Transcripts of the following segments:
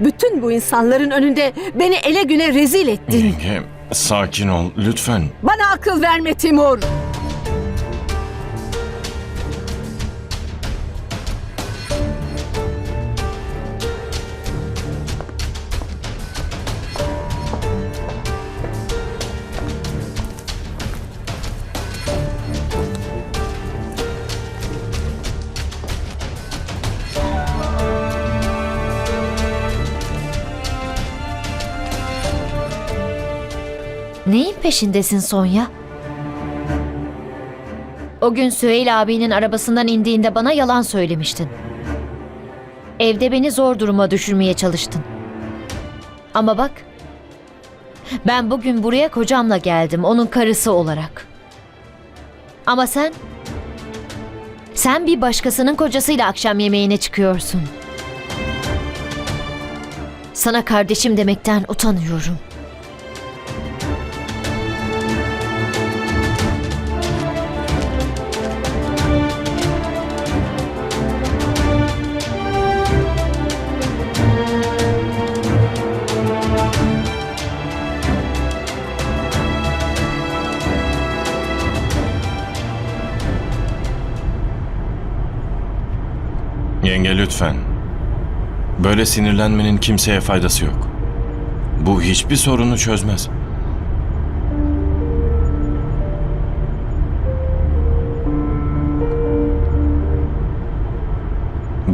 Bütün bu insanların önünde beni ele güne rezil ettin. Yenge sakin ol lütfen. Bana akıl verme Timur. Neyin peşindesin Sonya? O gün Süheyl abinin arabasından indiğinde bana yalan söylemiştin. Evde beni zor duruma düşürmeye çalıştın. Ama bak, ben bugün buraya kocamla geldim, onun karısı olarak. Ama sen, sen bir başkasının kocasıyla akşam yemeğine çıkıyorsun. Sana kardeşim demekten utanıyorum. Yenge lütfen. Böyle sinirlenmenin kimseye faydası yok. Bu hiçbir sorunu çözmez.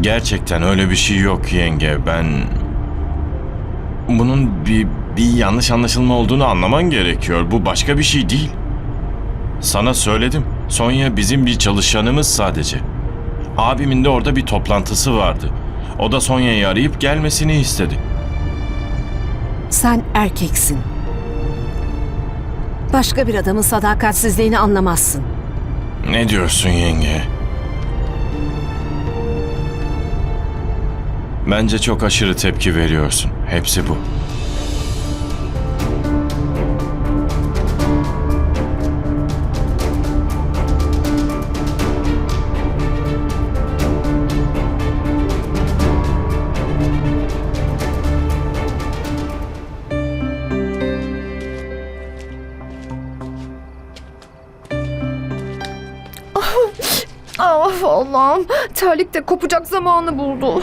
Gerçekten öyle bir şey yok yenge. Ben bunun bir bir yanlış anlaşılma olduğunu anlaman gerekiyor. Bu başka bir şey değil. Sana söyledim. Sonya bizim bir çalışanımız sadece. Abimin de orada bir toplantısı vardı. O da Sonya'yı arayıp gelmesini istedi. Sen erkeksin. Başka bir adamın sadakatsizliğini anlamazsın. Ne diyorsun yenge? Bence çok aşırı tepki veriyorsun. Hepsi bu. Of Allah'ım. Terlik de kopacak zamanı buldu.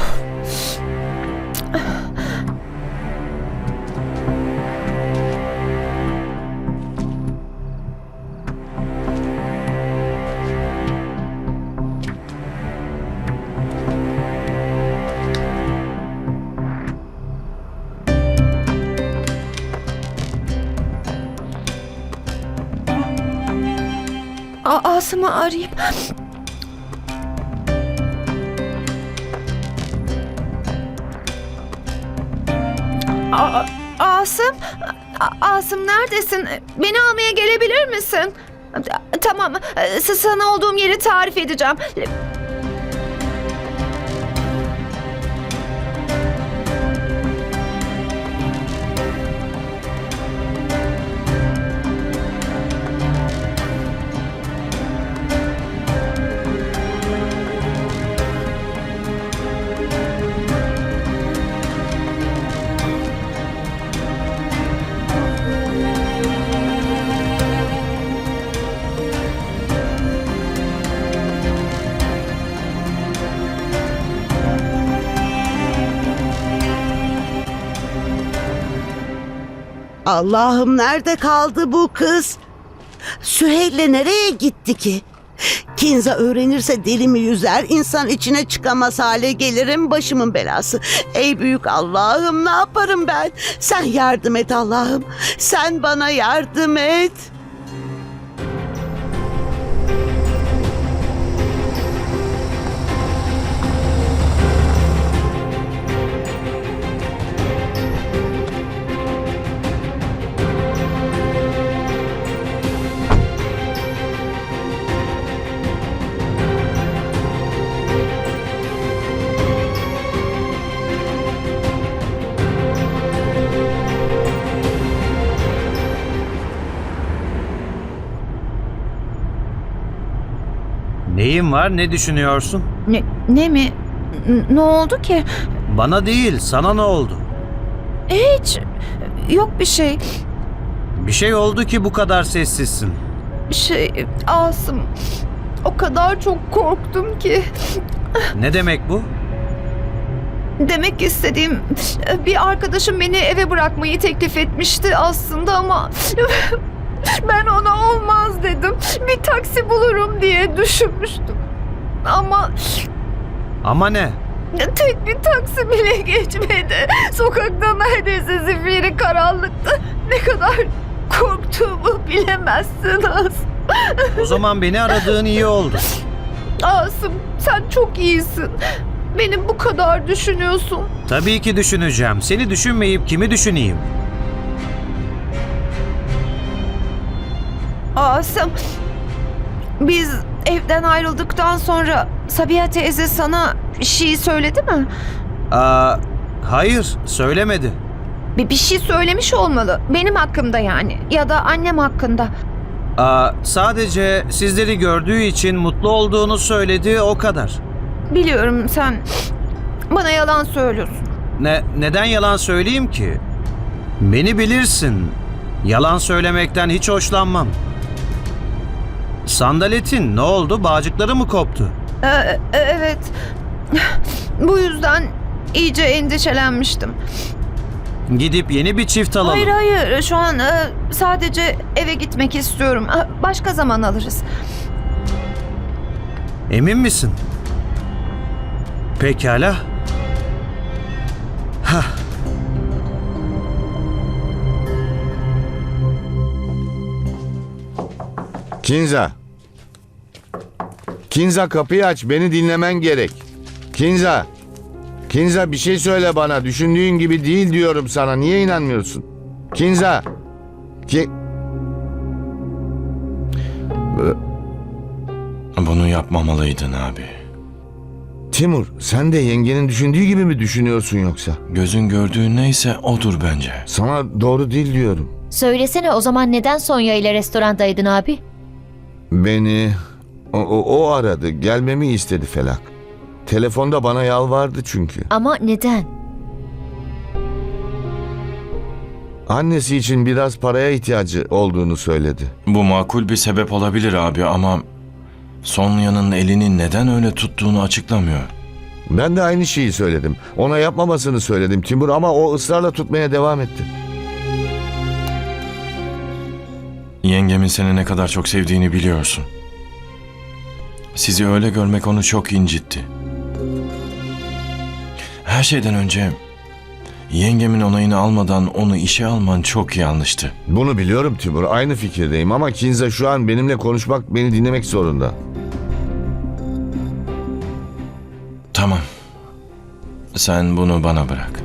A Asım'ı arayayım. A- Asım, A- Asım neredesin? Beni almaya gelebilir misin? Tamam, s- sana olduğum yeri tarif edeceğim. Allah'ım nerede kaldı bu kız? Süheyl'le nereye gitti ki? Kinza öğrenirse dilimi yüzer, insan içine çıkamaz hale gelirim, başımın belası. Ey büyük Allah'ım ne yaparım ben? Sen yardım et Allah'ım. Sen bana yardım et. Neyin var ne düşünüyorsun? Ne, ne mi? N- ne oldu ki? Bana değil sana ne oldu? Hiç. Yok bir şey. Bir şey oldu ki bu kadar sessizsin. Şey Asım. O kadar çok korktum ki. Ne demek bu? Demek istediğim bir arkadaşım beni eve bırakmayı teklif etmişti aslında ama ben ona olmaz dedim. Bir taksi bulurum diye düşünmüştüm. Ama Ama ne? tek bir taksi bile geçmedi. Sokakta neredeyse zifiri karanlıktı. Ne kadar korktuğumu bilemezsin Asım. O zaman beni aradığın iyi oldu. Asım sen çok iyisin. Benim bu kadar düşünüyorsun. Tabii ki düşüneceğim. Seni düşünmeyip kimi düşüneyim? Asım, biz evden ayrıldıktan sonra Sabiha teyze sana bir şey söyledi mi? Aa, hayır, söylemedi. Bir, bir şey söylemiş olmalı. Benim hakkımda yani. Ya da annem hakkında. Aa, sadece sizleri gördüğü için mutlu olduğunu söyledi o kadar. Biliyorum sen bana yalan söylüyorsun. Ne, neden yalan söyleyeyim ki? Beni bilirsin. Yalan söylemekten hiç hoşlanmam. Sandaletin ne oldu? Bağcıkları mı koptu? Ee, e- evet. Bu yüzden iyice endişelenmiştim. Gidip yeni bir çift alalım. Hayır hayır şu an e, sadece eve gitmek istiyorum. E, Başka zaman alırız. Emin misin? Pekala. Kinza. Kinza kapıyı aç. Beni dinlemen gerek. Kinza. Kinza bir şey söyle bana. Düşündüğün gibi değil diyorum sana. Niye inanmıyorsun? Kinza. Ki... Bunu yapmamalıydın abi. Timur sen de yengenin düşündüğü gibi mi düşünüyorsun yoksa? Gözün gördüğün neyse odur bence. Sana doğru değil diyorum. Söylesene o zaman neden Sonya ile restorandaydın abi? Beni o, o, o aradı. Gelmemi istedi Felak. Telefonda bana yalvardı çünkü. Ama neden? Annesi için biraz paraya ihtiyacı olduğunu söyledi. Bu makul bir sebep olabilir abi ama Sonya'nın elini neden öyle tuttuğunu açıklamıyor. Ben de aynı şeyi söyledim. Ona yapmamasını söyledim Timur ama o ısrarla tutmaya devam etti. Yengemin seni ne kadar çok sevdiğini biliyorsun. Sizi öyle görmek onu çok incitti. Her şeyden önce yengemin onayını almadan onu işe alman çok yanlıştı. Bunu biliyorum Timur. Aynı fikirdeyim ama Kinza şu an benimle konuşmak, beni dinlemek zorunda. Tamam. Sen bunu bana bırak.